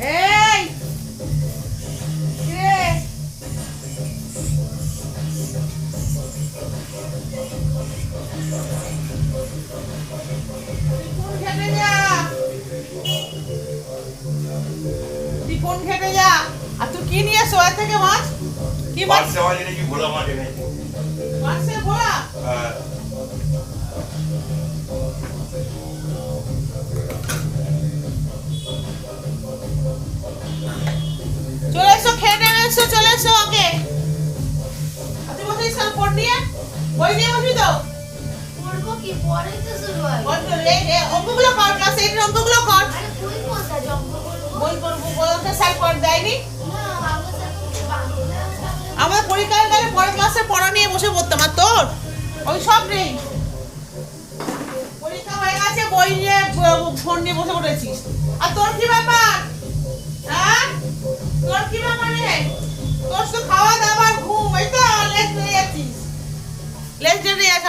এই! কে? কোন খেতে যা? তুই কোন খেতে যা? আর তুই কি নিয়ে এসো? থেকে মাছ? কি মাছ? মাছ এনেছি ভোলা মাছ এনেছি? মাছের ভোলা? হ্যাঁ। বই নিয়ে বসবি তো। পড়ব কি? পরেই তো শুরু হয়। বল অঙ্কগুলো কর অঙ্কগুলো কর। আরে তুই করব? বই করব বলতে স্যার পড় দেয়নি? আমাদের পরীক্ষার গেলে পরের ক্লাসে পড়া নিয়ে বসে পড়তাম আর তোর? ওই সব নেই। পরীক্ষা হয়ে গেছে বই নিয়ে ফোন নিয়ে বসে পড়েছিস। আর তোর কি ব্যাপার?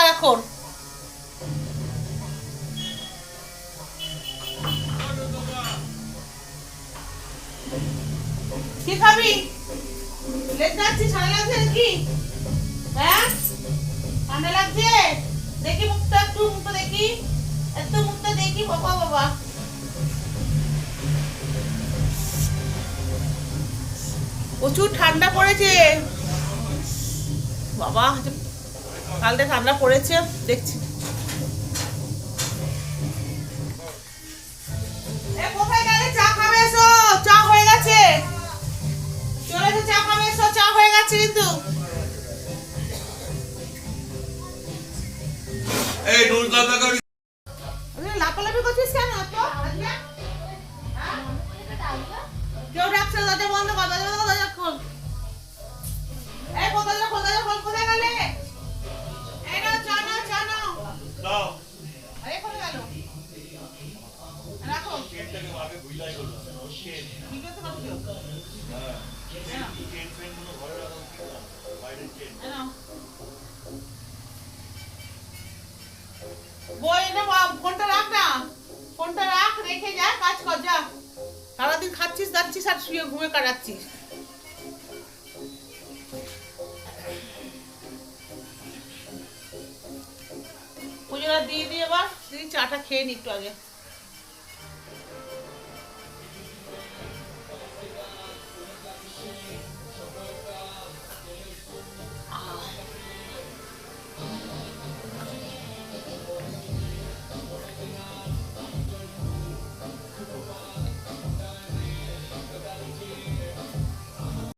সারাক্ষণ। কি খাবি? লেট যাচ্ছিস ঠান্ডা লাগছে নাকি? হ্যাঁ ঠান্ডা লাগছে। দেখি মুখটা একটু, মুখটা দেখি। একটু মুখটা দেখি, বাবা বাবা। প্রচুর ঠান্ডা পড়েছে। বাবা কালকে ঠান্ডা পড়েছে দেখছি। এ, কোথায় গেলে চা খাবে এসো? চা হয়ে গেছে। চলে এসো চা খাবে এসো চা হয়ে গেছে কিন্তু। এই নুন কাকা করি আরে লাফালাফি করছিস কেন? হ্যাঁ? কেউ ডাকছে না, দরজা বন্ধ কর দরজা বন্ধ কর, দরজা খোল। বই রাখ রাখ যা, কাজ কর, যা। সারাদিন খাচ্ছিস, যাচ্ছিস আর শুয়ে ঘুমে কাটাচ্ছিস। পুজোটা দিয়ে দিয়ে এবার, দিদি চাটা খেয়ে নি একটু আগে।